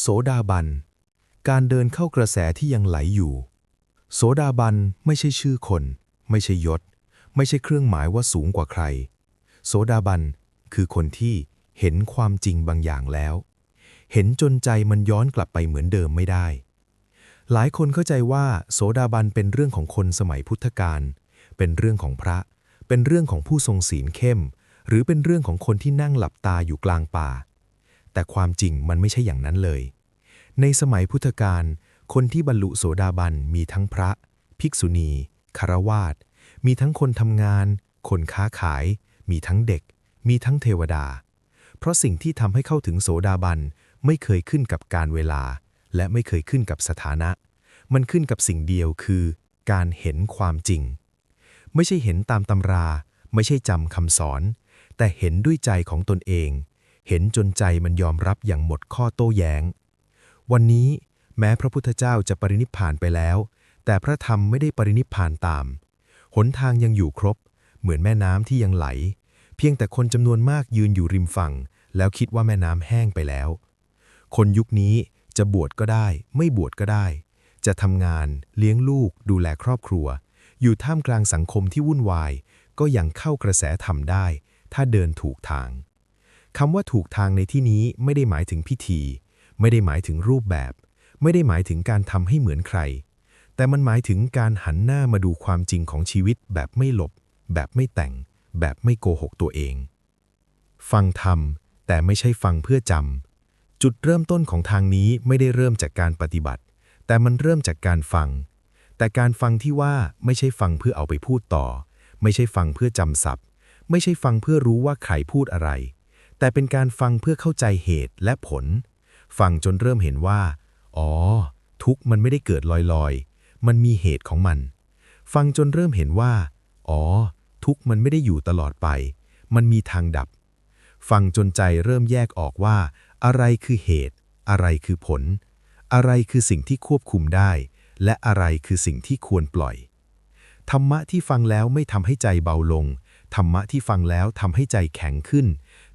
โสดาบัน การเดินเข้ากระแสที่ยังไหลอยู่ โสดาบันไม่ใช่ชื่อคน ไม่ใช่ยศ ไม่ใช่เครื่องหมายว่าสูงกว่าใคร โสดาบันคือคนที่เห็นความจริงบางอย่างแล้ว เห็นจนใจมันย้อนกลับไปเหมือนเดิมไม่ได้ หลายคนเข้าใจว่าโสดาบันเป็นเรื่องของคนสมัยพุทธกาล เป็นเรื่องของพระ เป็นเรื่องของผู้ทรงศีลเข้ม หรือเป็นเรื่องของคนที่นั่งหลับตาอยู่กลางป่า แต่ความจริงมันไม่ใช่อย่างนั้นเลย ในสมัยพุทธกาลคนที่บรรลุโสดาบันมีทั้งพระ ภิกษุณีคารวาสมีทั้งคนทำงาน คนค้าขาย มีทั้งเด็ก มีทั้งเทวดา เพราะสิ่งที่ทำให้เข้าถึงโสดาบันไม่เคยขึ้นกับการเวลา และไม่เคยขึ้นกับสถานะ มันขึ้นกับสิ่งเดียวคือ การเห็นความจริง ไม่ใช่เห็นตามตำรา ไม่ใช่จำคำสอน แต่เห็นด้วยใจของตนเอง เห็นจนใจมันยอมรับอย่างหมดข้อโต้แย้ง วันนี้แม้พระพุทธเจ้าจะปรินิพพานไปแล้ว แต่พระธรรมไม่ได้ปรินิพพานตาม หนทางยังอยู่ครบ เหมือนแม่น้ำที่ยังไหล เพียงแต่คนจำนวนมากยืนอยู่ริมฝั่ง แล้วคิดว่าแม่น้ำแห้งไปแล้ว คนยุคนี้จะบวชก็ได้ ไม่บวชก็ได้ จะทำงานเลี้ยงลูก ดูแลครอบครัว อยู่ท่ามกลางสังคมที่วุ่นวาย ก็ยังเข้ากระแสทำได้ ถ้าเดินถูกทาง คำว่าถูกทางในที่นี้ไม่ได้หมายถึงพิธี ไม่ได้หมายถึงรูปแบบ ไม่ได้หมายถึงการทำให้เหมือนใคร แต่มันหมายถึงการหันหน้ามาดูความจริงของชีวิตแบบไม่หลบ แบบไม่แต่ง แบบไม่โกหกตัวเอง ฟังธรรมแต่ไม่ใช่ฟังเพื่อจำจุดเริ่มต้นของทางนี้ไม่ได้เริ่มจากการปฏิบัติ แต่มันเริ่มจากการฟัง แต่การฟังที่ว่าไม่ใช่ฟังเพื่อเอาไปพูดต่อ ไม่ใช่ฟังเพื่อจำศัพท์ ไม่ใช่ฟังเพื่อรู้ว่าใครพูดอะไร แต่เป็นการฟังเพื่อเข้าใจเหตุและผล ฟังจนเริ่มเห็นว่า อ๋อ ทุกมันไม่ได้เกิดลอยๆ มันมีเหตุของมัน ฟังจนเริ่มเห็นว่า อ๋อ ทุกมันไม่ได้อยู่ตลอดไป มันมีทางดับ ฟังจนใจเริ่มแยกออกว่า อะไรคือเหตุ อะไรคือผล อะไรคือสิ่งที่ควบคุมได้ และอะไรคือสิ่งที่ควรปล่อย ธรรมะที่ฟังแล้วไม่ทำให้ใจเบาลง ธรรมะที่ฟังแล้วทำให้ใจแข็งขึ้น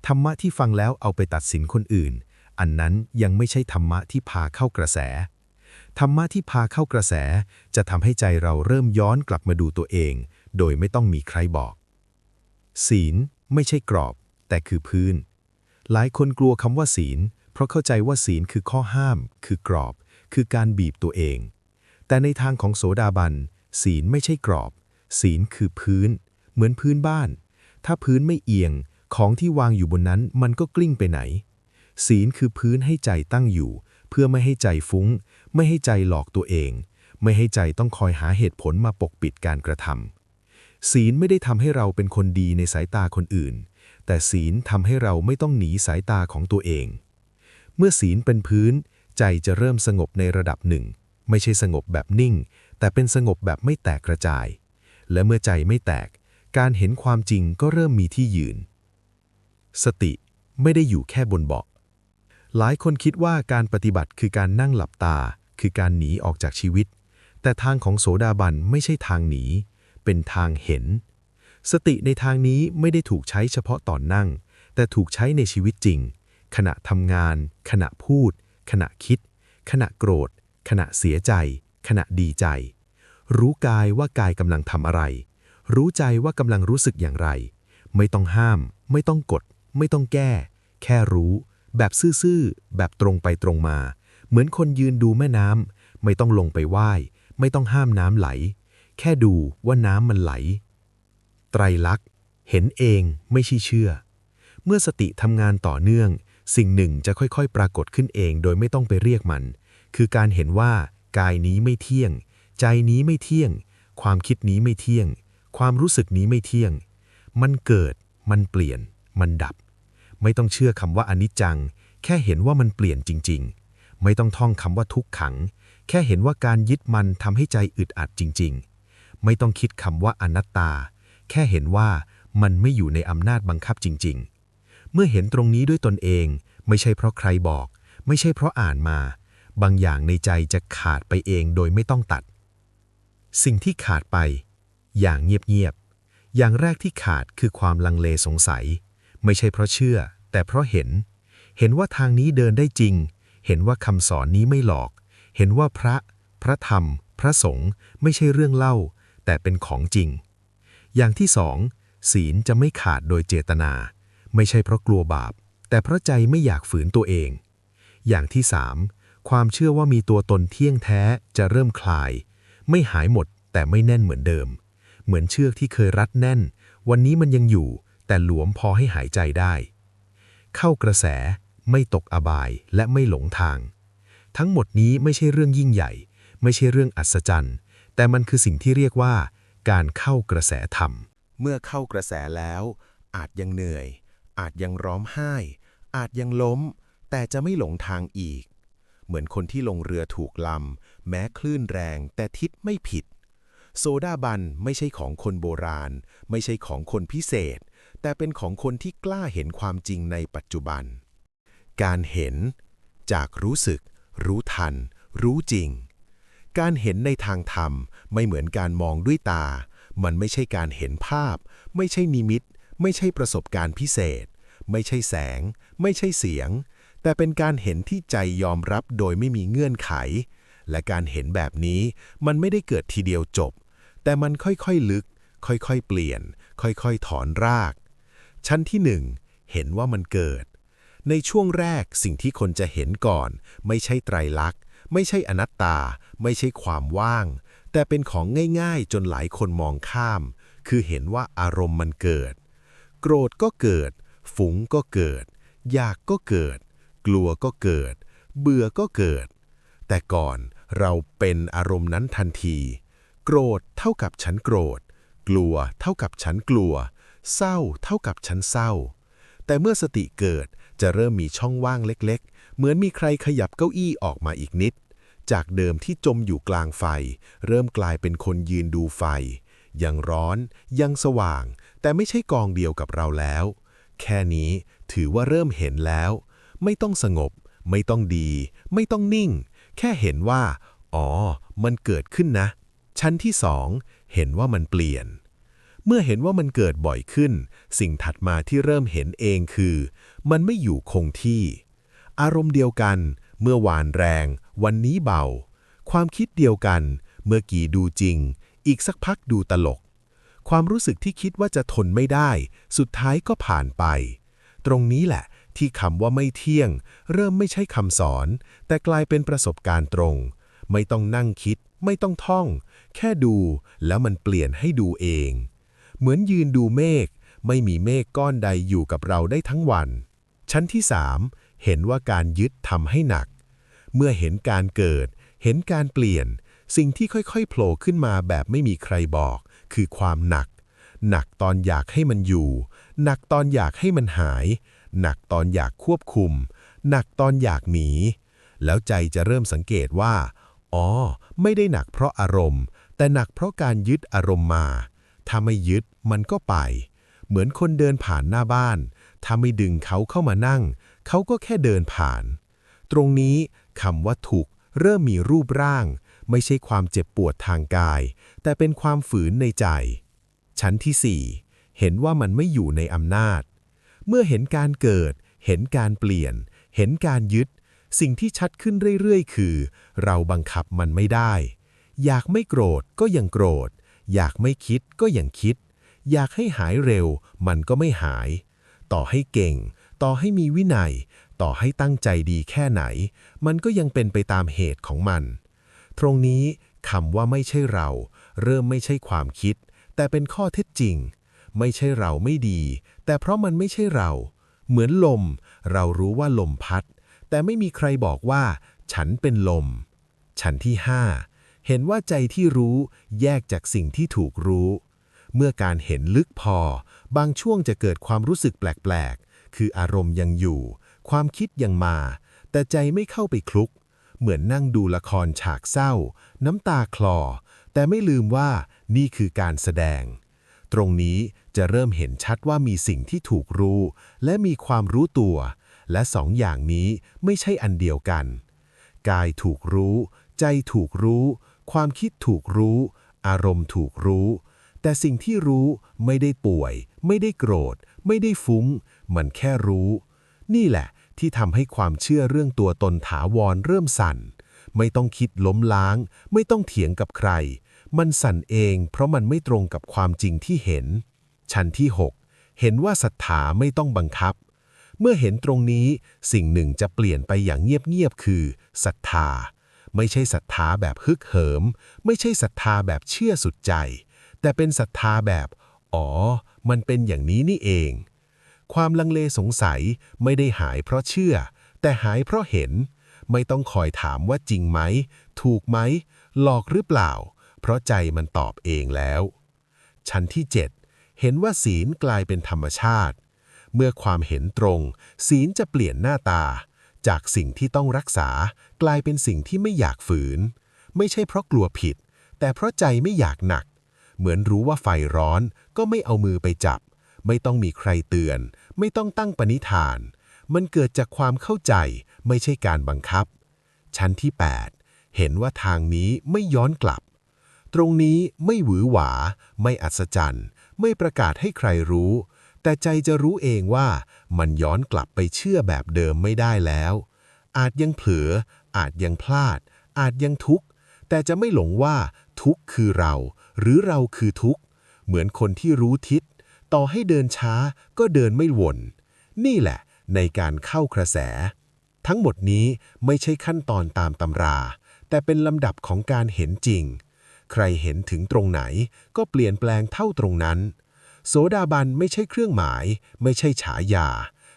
ธรรมะที่ฟังแล้วเอาไปตัดสินคนอื่น อันนั้นยังไม่ใช่ธรรมะที่พาเข้ากระแส ธรรมะที่พาเข้ากระแส จะทำให้ใจเราเริ่มย้อนกลับมาดูตัวเอง โดยไม่ต้องมีใครบอก ศีลไม่ใช่กรอบ แต่คือพื้น หลายคนกลัวคำว่าศีล เพราะเข้าใจว่าศีลคือข้อห้าม คือกรอบ คือการบีบตัวเอง แต่ในทางของโสดาบัน ศีลไม่ใช่กรอบ ศีลคือพื้น เหมือนพื้นบ้าน ถ้าพื้นไม่เอียง ของที่วางอยู่บนนั้นมันก็กลิ้งไปไหน ศีลคือพื้นให้ใจตั้งอยู่ เพื่อไม่ให้ใจฟุ้ง ไม่ให้ใจหลอกตัวเอง ไม่ให้ใจต้องคอยหาเหตุผลมาปกปิดการกระทำศีลไม่ได้ทำให้เราเป็นคนดีในสายตาคนอื่น แต่ศีลทำให้เราไม่ต้องหนีสายตาของตัวเอง เมื่อศีลเป็นพื้น ใจจะเริ่มสงบในระดับหนึ่ง ไม่ใช่สงบแบบนิ่ง แต่เป็นสงบแบบไม่แตกกระจาย และเมื่อใจไม่แตก การเห็นความจริงก็เริ่มมีที่ยืน สติไม่ได้อยู่แค่บนเบาะ หลายคนคิดว่าการปฏิบัติคือการนั่งหลับตา คือการหนีออกจากชีวิต แต่ทางของโสดาบันไม่ใช่ทางหนี เป็นทางเห็น สติในทางนี้ไม่ได้ถูกใช้เฉพาะตอนนั่ง แต่ถูกใช้ในชีวิตจริง ขณะทำงาน ขณะพูด ขณะคิด ขณะโกรธ ขณะเสียใจ ขณะดีใจ รู้กายว่ากายกำลังทำอะไร รู้ใจว่ากำลังรู้สึกอย่างไร ไม่ต้องห้าม ไม่ต้องกด ไม่ต้องแก้ แค่รู้ แบบซื่อๆ แบบตรงไปตรงมา เหมือนคนยืนดูแม่น้ำไม่ต้องลงไปไหว้ไม่ต้องห้ามน้ำไหล แค่ดูว่าน้ำมันไหล ไตรลักษณ์ เห็นเองไม่ใช่เชื่อ เมื่อสติทำงานต่อเนื่อง สิ่งหนึ่งจะค่อยๆ ปรากฏขึ้นเองโดยไม่ต้องไปเรียกมัน คือการเห็นว่ากายนี้ไม่เที่ยง ใจนี้ไม่เที่ยง ความคิดนี้ไม่เที่ยง ความรู้สึกนี้ไม่เที่ยง มันเกิด มันเปลี่ยน มันดับ ไม่ต้องเชื่อคำว่าอนิจจัง แค่เห็นว่ามันเปลี่ยนจริง ๆ ไม่ต้องท่องคำว่าทุกขัง แค่เห็นว่าการยึดมันทำให้ใจอึดอัดจริง ๆ ไม่ต้องคิดคำว่าอนัตตา แค่เห็นว่ามันไม่อยู่ในอำนาจบังคับจริง ๆ เมื่อเห็นตรงนี้ด้วยตนเอง ไม่ใช่เพราะใครบอก ไม่ใช่เพราะอ่านมา บางอย่างในใจจะขาดไปเองโดยไม่ต้องตัด สิ่งที่ขาดไป อย่างเงียบๆอย่างแรกที่ขาดคือความลังเลสงสัย ไม่ใช่เพราะเชื่อ แต่เพราะเห็น เห็นว่าทางนี้เดินได้จริง เห็นว่าคำสอนนี้ไม่หลอก เห็นว่าพระ พระธรรม พระสงฆ์ไม่ใช่เรื่องเล่า แต่เป็นของจริง อย่างที่สองศีลจะไม่ขาดโดยเจตนา ไม่ใช่เพราะกลัวบาป แต่เพราะใจไม่อยากฝืนตัวเอง อย่างที่สามความเชื่อว่ามีตัวตนเที่ยงแท้จะเริ่มคลาย ไม่หายหมดแต่ไม่แน่นเหมือนเดิม เหมือนเชือกที่เคยรัดแน่น วันนี้มันยังอยู่ แต่หลวมพอให้หายใจได้ เข้ากระแสไม่ตกอบายและไม่หลงทาง ทั้งหมดนี้ไม่ใช่เรื่องยิ่งใหญ่ ไม่ใช่เรื่องอัศจรรย์ แต่มันคือสิ่งที่เรียกว่า การเข้ากระแสธรรม เมื่อเข้ากระแสแล้ว อาจยังเหนื่อย อาจยังร้องไห้ อาจยังล้ม แต่จะไม่หลงทางอีก เหมือนคนที่ลงเรือถูกลำ แม้คลื่นแรงแต่ทิศไม่ผิด โซดาบันไม่ใช่ของคนโบราณ ไม่ใช่ของคนพิเศษ แต่เป็นของคนที่กล้าเห็นความจริงในปัจจุบัน การเห็น จากรู้สึก รู้ทัน รู้จริง การเห็นในทางธรรมไม่เหมือนการมองด้วยตา มันไม่ใช่การเห็นภาพ ไม่ใช่นิมิต ไม่ใช่ประสบการณ์พิเศษ ไม่ใช่แสง ไม่ใช่เสียง แต่เป็นการเห็นที่ใจยอมรับโดยไม่มีเงื่อนไข และการเห็นแบบนี้มันไม่ได้เกิดทีเดียวจบ แต่มันค่อยๆลึก ค่อยๆเปลี่ยน ค่อยๆถอนราก ชั้นที่หนึ่งเห็นว่ามันเกิด ในช่วงแรกสิ่งที่คนจะเห็นก่อน ไม่ใช่ไตรลักษณ์ ไม่ใช่อนัตตา ไม่ใช่ความว่าง แต่เป็นของง่ายๆ จนหลายคนมองข้าม คือเห็นว่าอารมณ์มันเกิด โกรธก็เกิดฝูงก็เกิด อยากก็เกิด กลัวก็เกิด เบื่อก็เกิด แต่ก่อนเราเป็นอารมณ์นั้นทันที โกรธเท่ากับฉันโกรธ กลัวเท่ากับฉันกลัว เศร้าเท่ากับฉันเศร้า แต่เมื่อสติเกิดจะเริ่มมีช่องว่างเล็กๆ เหมือนมีใครขยับเก้าอี้ออกมาอีกนิด จากเดิมที่จมอยู่กลางไฟ เริ่มกลายเป็นคนยืนดูไฟ ยังร้อน ยังสว่าง แต่ไม่ใช่กองเดียวกับเราแล้ว แค่นี้ถือว่าเริ่มเห็นแล้ว ไม่ต้องสงบ ไม่ต้องดี ไม่ต้องนิ่ง แค่เห็นว่า อ๋อ มันเกิดขึ้นนะ ชั้นที่สองเห็นว่ามันเปลี่ยน เมื่อเห็นว่ามันเกิดบ่อยขึ้น สิ่งถัดมาที่เริ่มเห็นเองคือ มันไม่อยู่คงที่ อารมณ์เดียวกัน เมื่อวานแรง วันนี้เบา ความคิดเดียวกัน เมื่อกี้ดูจริง อีกสักพักดูตลก ความรู้สึกที่คิดว่าจะทนไม่ได้ สุดท้ายก็ผ่านไป ตรงนี้แหละที่คำว่าไม่เที่ยง เริ่มไม่ใช่คำสอน แต่กลายเป็นประสบการณ์ตรง ไม่ต้องนั่งคิด ไม่ต้องท่อง แค่ดูแล้วมันเปลี่ยนให้ดูเอง เหมือนยืนดูเมฆ ไม่มีเมฆก้อนใดอยู่กับเราได้ทั้งวัน ชั้นที่สามเห็นว่าการยึดทำให้หนัก เมื่อเห็นการเกิด เห็นการเปลี่ยน สิ่งที่ค่อยๆโผล่ขึ้นมาแบบไม่มีใครบอก คือความหนัก หนักตอนอยากให้มันอยู่ หนักตอนอยากให้มันหาย หนักตอนอยากควบคุม หนักตอนอยากหนี แล้วใจจะเริ่มสังเกตว่า อ๋อ ไม่ได้หนักเพราะอารมณ์ แต่หนักเพราะการยึดอารมณ์มา ถ้าไม่ยึดมันก็ไป เหมือนคนเดินผ่านหน้าบ้าน ถ้าไม่ดึงเขาเข้ามานั่ง เขาก็แค่เดินผ่าน ตรงนี้คำว่าถูกเริ่มมีรูปร่าง ไม่ใช่ความเจ็บปวดทางกาย แต่เป็นความฝืนในใจ ชั้นที่ 4 เห็นว่ามันไม่อยู่ในอำนาจ เมื่อเห็นการเกิด เห็นการเปลี่ยน เห็นการยึด สิ่งที่ชัดขึ้นเรื่อยๆ คือ เราบังคับมันไม่ได้ อยากไม่โกรธก็ยังโกรธ อยากไม่คิดก็ยังคิด อยากให้หายเร็ว มันก็ไม่หาย ต่อให้เก่ง ต่อให้มีวินัย ต่อให้ตั้งใจดีแค่ไหน มันก็ยังเป็นไปตามเหตุของมัน ตรงนี้คำว่าไม่ใช่เรา เริ่มไม่ใช่ความคิด แต่เป็นข้อเท็จจริง ไม่ใช่เราไม่ดี แต่เพราะมันไม่ใช่เรา เหมือนลม เรารู้ว่าลมพัด แต่ไม่มีใครบอกว่า ฉันเป็นลมชั้นที่ห้า เห็นว่าใจที่รู้แยกจากสิ่งที่ถูกรู้ เมื่อการเห็นลึกพอ บางช่วงจะเกิดความรู้สึกแปลกๆ คืออารมณ์ยังอยู่ ความคิดยังมา แต่ใจไม่เข้าไปคลุก เหมือนนั่งดูละครฉากเศร้า น้ำตาคลอ แต่ไม่ลืมว่านี่คือการแสดง ตรงนี้จะเริ่มเห็นชัดว่ามีสิ่งที่ถูกรู้ และมีความรู้ตัว และสองอย่างนี้ไม่ใช่อันเดียวกัน กายถูกรู้ ใจถูกรู้ ความคิดถูกรู้ อารมณ์ถูกรู้ แต่สิ่งที่รู้ไม่ได้ป่วย ไม่ได้โกรธ ไม่ได้ฟุ้ง มันแค่รู้ นี่แหละที่ทำให้ความเชื่อเรื่องตัวตนถาวรเริ่มสั่น ไม่ต้องคิดล้มล้าง ไม่ต้องเถียงกับใคร มันสั่นเองเพราะมันไม่ตรงกับความจริงที่เห็น ชั้นที่ 6 เห็นว่าศรัทธาไม่ต้องบังคับ เมื่อเห็นตรงนี้สิ่งหนึ่งจะเปลี่ยนไปอย่างเงียบๆคือศรัทธา ไม่ใช่ศรัทธาแบบฮึกเหิม ไม่ใช่ศรัทธาแบบเชื่อสุดใจ แต่เป็นศรัทธาแบบ อ๋อ มันเป็นอย่างนี้นี่เอง ความลังเลสงสัยไม่ได้หายเพราะเชื่อ แต่หายเพราะเห็น ไม่ต้องคอยถามว่าจริงไหม ถูกไหม หลอกหรือเปล่า เพราะใจมันตอบเองแล้ว ชั้นที่ 7 เห็นว่าศีลกลายเป็นธรรมชาติ เมื่อความเห็นตรง ศีลจะเปลี่ยนหน้าตา จากสิ่งที่ต้องรักษากลายเป็นสิ่งที่ไม่อยากฝืน ไม่ใช่เพราะกลัวผิด แต่เพราะใจไม่อยากหนัก เหมือนรู้ว่าไฟร้อนก็ไม่เอามือไปจับ ไม่ต้องมีใครเตือน ไม่ต้องตั้งปณิธาน มันเกิดจากความเข้าใจ ไม่ใช่การบังคับ ชั้นที่ 8 เห็นว่าทางนี้ไม่ย้อนกลับ ตรงนี้ไม่หวือหวา ไม่อัศจรรย์ ไม่ประกาศให้ใครรู้ แต่ใจจะรู้เองว่ามันย้อนกลับไปเชื่อแบบเดิมไม่ได้แล้ว อาจยังเผลอ อาจยังพลาด อาจยังทุกข์ แต่จะไม่หลงว่าทุกข์คือเรา หรือเราคือทุกข์ เหมือนคนที่รู้ทิศ ต่อให้เดินช้าก็เดินไม่วน นี่แหละในการเข้ากระแส ทั้งหมดนี้ไม่ใช่ขั้นตอนตามตำรา แต่เป็นลำดับของการเห็นจริง ใครเห็นถึงตรงไหนก็เปลี่ยนแปลงเท่าตรงนั้น โสดาบันไม่ใช่เครื่องหมาย ไม่ใช่ฉายา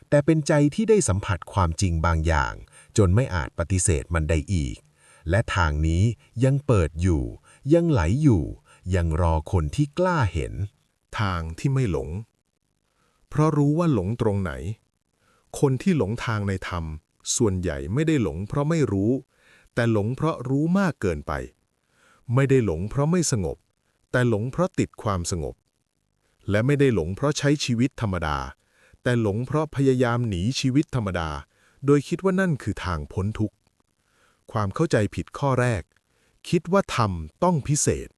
แต่เป็นใจที่ได้สัมผัสความจริงบางอย่าง จนไม่อาจปฏิเสธมันได้อีก และทางนี้ยังเปิดอยู่ ยังไหลอยู่ ยังรอคนที่กล้าเห็น ทางที่ไม่หลง เพราะรู้ว่าหลงตรงไหน คนที่หลงทางในธรรม ส่วนใหญ่ไม่ได้หลงเพราะไม่รู้ แต่หลงเพราะรู้มากเกินไป ไม่ได้หลงเพราะไม่สงบ แต่หลงเพราะติดความสงบ และไม่ได้หลงเพราะใช้ชีวิตธรรมดา แต่หลงเพราะพยายามหนีชีวิตธรรมดา โดยคิดว่านั่นคือทางพ้นทุกข์ ความเข้าใจผิดข้อแรก คิดว่าธรรมต้องพิเศษ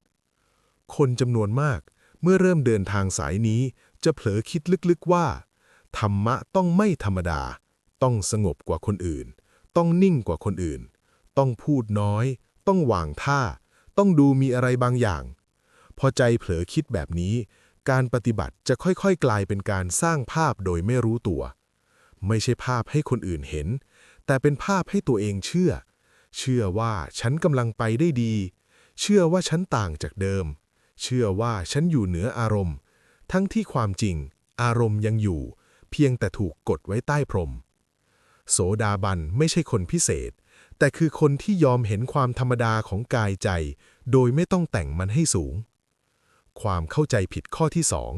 คนจำนวนมากเมื่อเริ่มเดินทางสายนี้ จะเผลอคิดลึกๆว่า ธรรมะต้องไม่ธรรมดา ต้องสงบกว่าคนอื่น ต้องนิ่งกว่าคนอื่น ต้องพูดน้อย ต้องวางท่า ต้องดูมีอะไรบางอย่าง พอใจเผลอคิดแบบนี้ การปฏิบัติจะค่อยๆ กลายเป็นการสร้างภาพโดยไม่รู้ตัว ไม่ใช่ภาพให้คนอื่นเห็น แต่เป็นภาพให้ตัวเองเชื่อ เชื่อว่าฉันกำลังไปได้ดี เชื่อว่าฉันต่างจากเดิม เชื่อว่าฉันอยู่เหนืออารมณ์ ทั้งที่ความจริง อารมณ์ยังอยู่ เพียงแต่ถูกกดไว้ใต้พรม โสดาบันไม่ใช่คนพิเศษ แต่คือคนที่ยอมเห็นความธรรมดาของกายใจ โดยไม่ต้องแต่งมันให้สูง ความเข้าใจผิดข้อที่สอง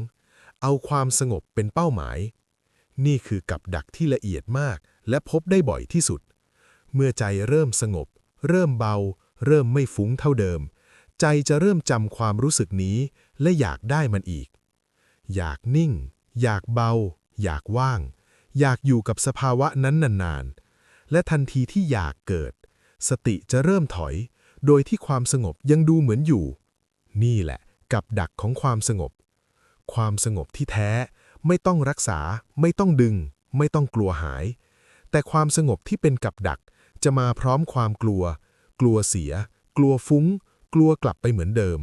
เอาความสงบเป็นเป้าหมาย นี่คือกับดักที่ละเอียดมาก และพบได้บ่อยที่สุด เมื่อใจเริ่มสงบ เริ่มเบา เริ่มไม่ฟุ้งเท่าเดิม ใจจะเริ่มจำความรู้สึกนี้ และอยากได้มันอีก อยากนิ่ง อยากเบา อยากว่าง อยากอยู่กับสภาวะนั้นนานๆ และทันทีที่อยากเกิด สติจะเริ่มถอย โดยที่ความสงบยังดูเหมือนอยู่ นี่แหละ กับดักของความสงบ ความสงบที่แท้ไม่ต้องรักษา ไม่ต้องดึง ไม่ต้องกลัวหาย แต่ความสงบที่เป็นกับดักจะมาพร้อมความกลัว กลัวเสีย กลัวฟุ้ง กลัวกลับไปเหมือนเดิม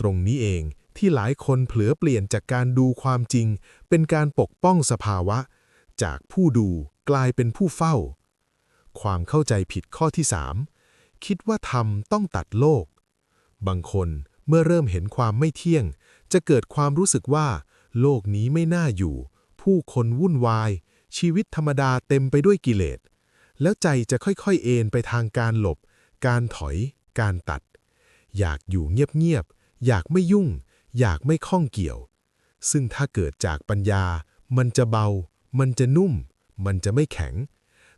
ตรงนี้เองที่หลายคนเผลอเปลี่ยนจากการดูความจริง เป็นการปกป้องสภาวะ จากผู้ดูกลายเป็นผู้เฝ้า ความเข้าใจผิดข้อที่ 3 คิดว่าธรรมต้องตัดโลก บางคน เมื่อเริ่มเห็นความไม่เที่ยง จะเกิดความรู้สึกว่า โลกนี้ไม่น่าอยู่ ผู้คนวุ่นวาย ชีวิตธรรมดาเต็มไปด้วยกิเลส แล้วใจจะค่อยๆเอนไปทางการหลบ การถอย การตัด อยากอยู่เงียบๆ อยากไม่ยุ่ง อยากไม่ข้องเกี่ยว ซึ่งถ้าเกิดจากปัญญา มันจะเบา มันจะนุ่ม มันจะไม่แข็ง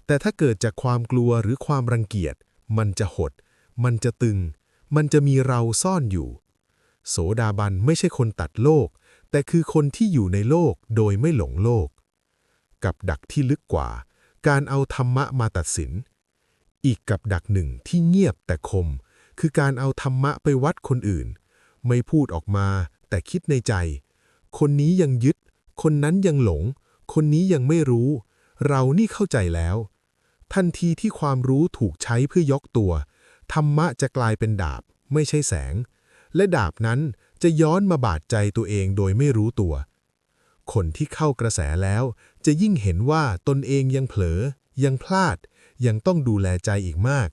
แต่ถ้าเกิดจากความกลัวหรือความรังเกียจ มันจะหด มันจะตึง มันจะมีเราซ่อนอยู่ โสดาบันไม่ใช่คนตัดโลก แต่คือคนที่อยู่ในโลกโดยไม่หลงโลก กับดักที่ลึกกว่า การเอาธรรมะมาตัดสิน อีกกับดักหนึ่งที่เงียบแต่คม คือการเอาธรรมะไปวัดคนอื่น ไม่พูดออกมาแต่คิดในใจ คนนี้ยังยึด คนนั้นยังหลง คนนี้ยังไม่รู้ เรานี่เข้าใจแล้ว ทันทีที่ความรู้ถูกใช้เพื่อยกตัว ธรรมะจะกลายเป็นดาบ ไม่ใช่แสง และดาบนั้นจะย้อนมาบาดใจตัวเองโดยไม่รู้ตัว คนที่เข้ากระแสแล้วจะยิ่งเห็นว่าตนเองยังเผลอ ยังพลาด ยังต้องดูแลใจอีกมาก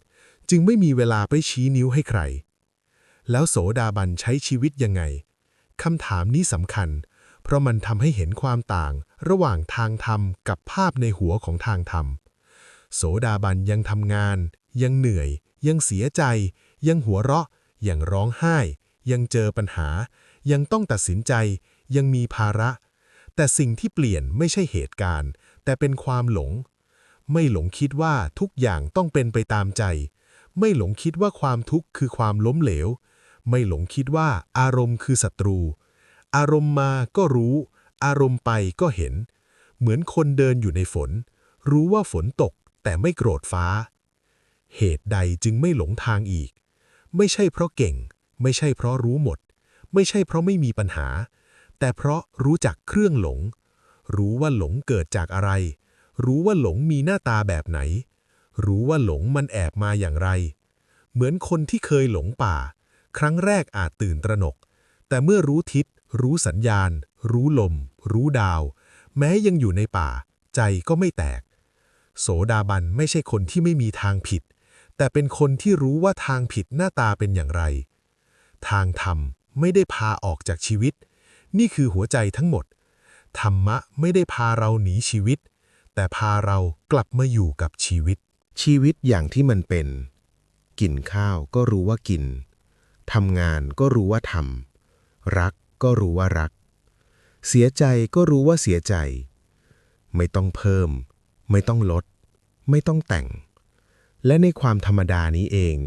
จึงไม่มีเวลาไปชี้นิ้วให้ใคร แล้วโสดาบันใช้ชีวิตยังไงคำถามนี้สำคัญ เพราะมันทำให้เห็นความต่าง ระหว่างทางธรรมกับภาพในหัวของทางธรรม โสดาบันยังทำงาน ยังเหนื่อย ยังเสียใจ ยังหัวเราะ ยังร้องไห้ ยังเจอปัญหา ยังต้องตัดสินใจ ยังมีภาระ แต่สิ่งที่เปลี่ยนไม่ใช่เหตุการณ์ แต่เป็นความหลง ไม่หลงคิดว่าทุกอย่างต้องเป็นไปตามใจ ไม่หลงคิดว่าความทุกข์คือความล้มเหลว ไม่หลงคิดว่าอารมณ์คือศัตรู อารมณ์มาก็รู้ อารมณ์ไปก็เห็น เหมือนคนเดินอยู่ในฝน รู้ว่าฝนตกแต่ไม่โกรธฟ้า เหตุใดจึงไม่หลงทางอีก ไม่ใช่เพราะเก่ง ไม่ใช่เพราะรู้หมด ไม่ใช่เพราะไม่มีปัญหา แต่เพราะรู้จักเครื่องหลง รู้ว่าหลงเกิดจากอะไร รู้ว่าหลงมีหน้าตาแบบไหน รู้ว่าหลงมันแอบมาอย่างไร เหมือนคนที่เคยหลงป่า ครั้งแรกอาจตื่นตระหนก แต่เมื่อรู้ทิศ รู้สัญญาณ รู้ลม รู้ดาว แม้ยังอยู่ในป่า ใจก็ไม่แตก โสดาบันไม่ใช่คนที่ไม่มีทางผิด แต่เป็นคนที่รู้ว่าทางผิดหน้าตาเป็นอย่างไร ทางธรรมไม่ได้พาออกจากชีวิต นี่คือหัวใจทั้งหมด ธรรมะไม่ได้พาเราหนีชีวิต แต่พาเรากลับมาอยู่กับชีวิต ชีวิตอย่างที่มันเป็น กินข้าวก็รู้ว่ากิน ทำงานก็รู้ว่าทำ รักก็รู้ว่ารัก เสียใจก็รู้ว่าเสียใจ ไม่ต้องเพิ่ม ไม่ต้องลด ไม่ต้องแต่ง และในความธรรมดานี้เอง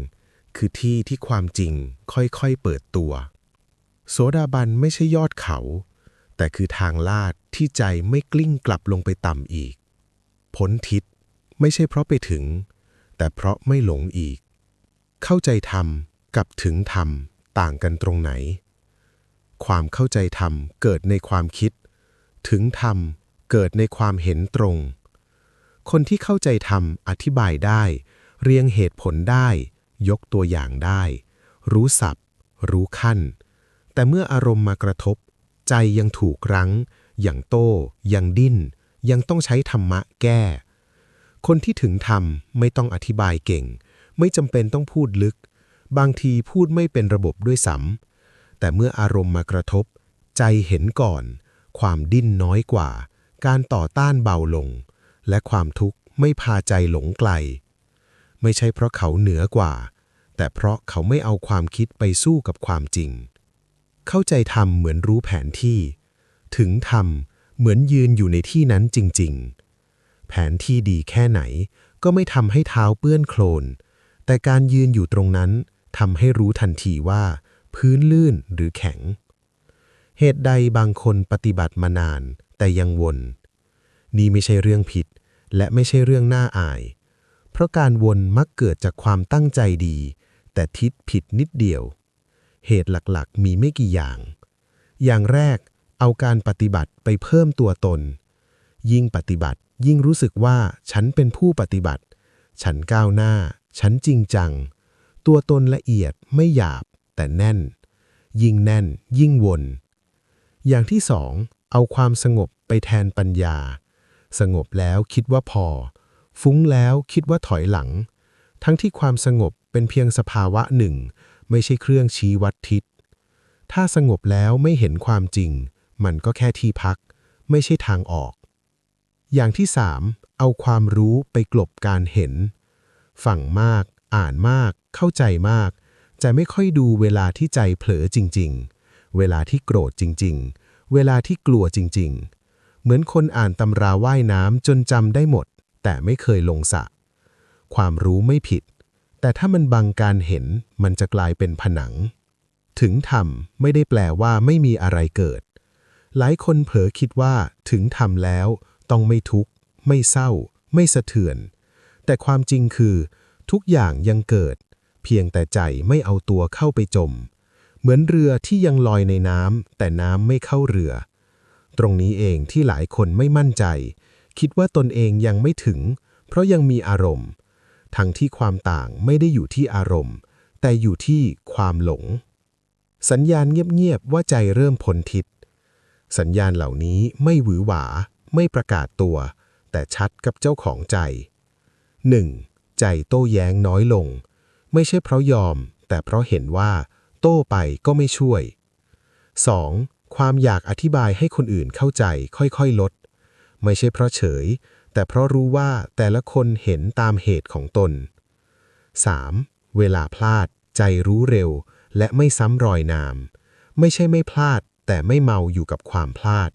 คือที่ที่ความจริงค่อยๆเปิดตัว โสดาบันไม่ใช่ยอดเขา แต่คือทางลาดที่ใจไม่กลิ้งกลับลงไปต่ำอีก พ้นทิศไม่ใช่เพราะไปถึง แต่เพราะไม่หลงอีก เข้าใจธรรมกับถึงธรรมต่างกันตรงไหน ความเข้าใจธรรมเกิดในความคิด ถึงธรรมเกิดในความเห็นตรง คนที่เข้าใจธรรมอธิบายได้ เรียงเหตุผลได้ ยกตัวอย่างได้ รู้ศัพท์รู้ขั้น แต่เมื่ออารมณ์มากระทบ ใจยังถูกรั้ง ยังโต้ ยังดิ้น ยังต้องใช้ธรรมะแก้ คนที่ถึงธรรมไม่ต้องอธิบายเก่ง ไม่จำเป็นต้องพูดลึก บางทีพูดไม่เป็นระบบด้วยซ้ำแต่เมื่ออารมณ์มากระทบ ใจเห็นก่อน ความดิ้นน้อยกว่า การต่อต้านเบาลง และความทุกข์ไม่พาใจหลงไกล ไม่ใช่เพราะเขาเหนือกว่า แต่เพราะเขาไม่เอาความคิดไปสู้กับความจริง เข้าใจธรรมเหมือนรู้แผนที่ ถึงธรรมเหมือนยืนอยู่ในที่นั้นจริง ๆ แผนที่ดีแค่ไหนก็ไม่ทำให้เท้าเปื้อนโคลน แต่การยืนอยู่ตรงนั้นทำให้รู้ทันทีว่า พื้นลื่นหรือแข็ง เหตุใดบางคนปฏิบัติมานานแต่ยังวน นี่ไม่ใช่เรื่องผิด และไม่ใช่เรื่องน่าอาย เพราะการวนมักเกิดจากความตั้งใจดี แต่ทิศผิดนิดเดียว เหตุหลักๆ มีไม่กี่อย่าง อย่างแรก เอาการปฏิบัติไปเพิ่มตัวตน ยิ่งปฏิบัติยิ่งรู้สึกว่าฉันเป็นผู้ปฏิบัติ ฉันก้าวหน้า ฉันจริงจัง ตัวตนละเอียดไม่หยาบ แต่แน่น ยิ่งแน่น ยิ่งวน อย่างที่สองเอาความสงบไปแทนปัญญา สงบแล้วคิดว่าพอ ฟุ้งแล้วคิดว่าถอยหลัง ทั้งที่ความสงบเป็นเพียงสภาวะหนึ่ง ไม่ใช่เครื่องชี้วัดทิศ ถ้าสงบแล้วไม่เห็นความจริง มันก็แค่ที่พัก ไม่ใช่ทางออก อย่างที่สามเอาความรู้ไปกลบการเห็นฟังมาก อ่านมาก เข้าใจมาก จะไม่ค่อยดูเวลาที่ใจเผลอจริง ๆ เวลาที่โกรธจริง ๆ เวลาที่กลัวจริง ๆ เหมือนคนอ่านตำราว่ายน้ำจนจำได้หมด แต่ไม่เคยลงสระความรู้ไม่ผิด แต่ถ้ามันบังการเห็นมันจะกลายเป็นผนัง ถึงธรรมไม่ได้แปลว่าไม่มีอะไรเกิด หลายคนเผลอคิดว่าถึงธรรมแล้ว ต้องไม่ทุกข์ ไม่เศร้า ไม่สะเทือน แต่ความจริงคือ ทุกอย่างยังเกิด เพียงแต่ใจไม่เอาตัวเข้าไปจม เหมือนเรือที่ยังลอยในน้ำแต่น้ำไม่เข้าเรือ ตรงนี้เองที่หลายคนไม่มั่นใจ คิดว่าตนเองยังไม่ถึง เพราะยังมีอารมณ์ ทั้งที่ความต่างไม่ได้อยู่ที่อารมณ์ แต่อยู่ที่ความหลง สัญญาณเงียบๆว่าใจเริ่มพ้นทิศ สัญญาณเหล่านี้ไม่หวือหวา ไม่ประกาศตัว แต่ชัดกับเจ้าของใจ 1. ใจโต้แย้งน้อยลง ไม่ใช่เพราะยอม แต่เพราะเห็นว่า โต้ไปก็ไม่ช่วย 2. ความอยากอธิบายให้คนอื่นเข้าใจค่อยๆ ลด ไม่ใช่เพราะเฉย แต่เพราะรู้ว่าแต่ละคนเห็นตามเหตุของตน 3. เวลาพลาด ใจรู้เร็ว และไม่ซ้ำรอยนาม ไม่ใช่ไม่พลาด แต่ไม่เมาอยู่กับความพลาด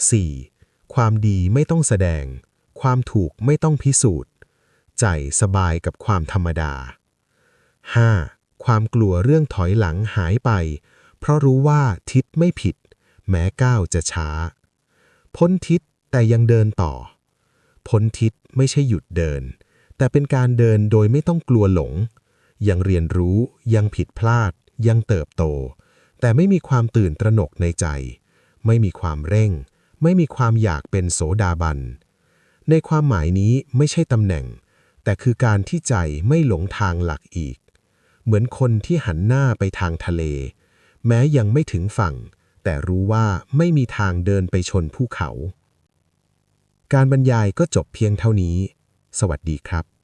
4. ความดีไม่ต้องแสดง ความถูกไม่ต้องพิสูจน์ ใจสบายกับความธรรมดา 5. ความกลัวเรื่องถอยหลังหายไป เพราะรู้ว่าทิศไม่ผิด แม้ก้าวจะช้า พ้นทิศ แต่ยังเดินต่อ พ้นทิศไม่ใช่หยุดเดิน แต่เป็นการเดินโดยไม่ต้องกลัวหลง ยังเรียนรู้ยังผิดพลาด ยังเติบโต แต่ไม่มีความตื่นตระหนกในใจ ไม่มีความเร่ง ไม่มีความอยากเป็นโสดาบัน ในความหมายนี้ไม่ใช่ตำแหน่ง แต่คือการที่ใจไม่หลงทางหลักอีก เหมือนคนที่หันหน้าไปทางทะเล แม้ยังไม่ถึงฝั่ง แต่รู้ว่าไม่มีทางเดินไปชนภูเขา การบรรยายก็จบเพียงเท่านี้ สวัสดีครับ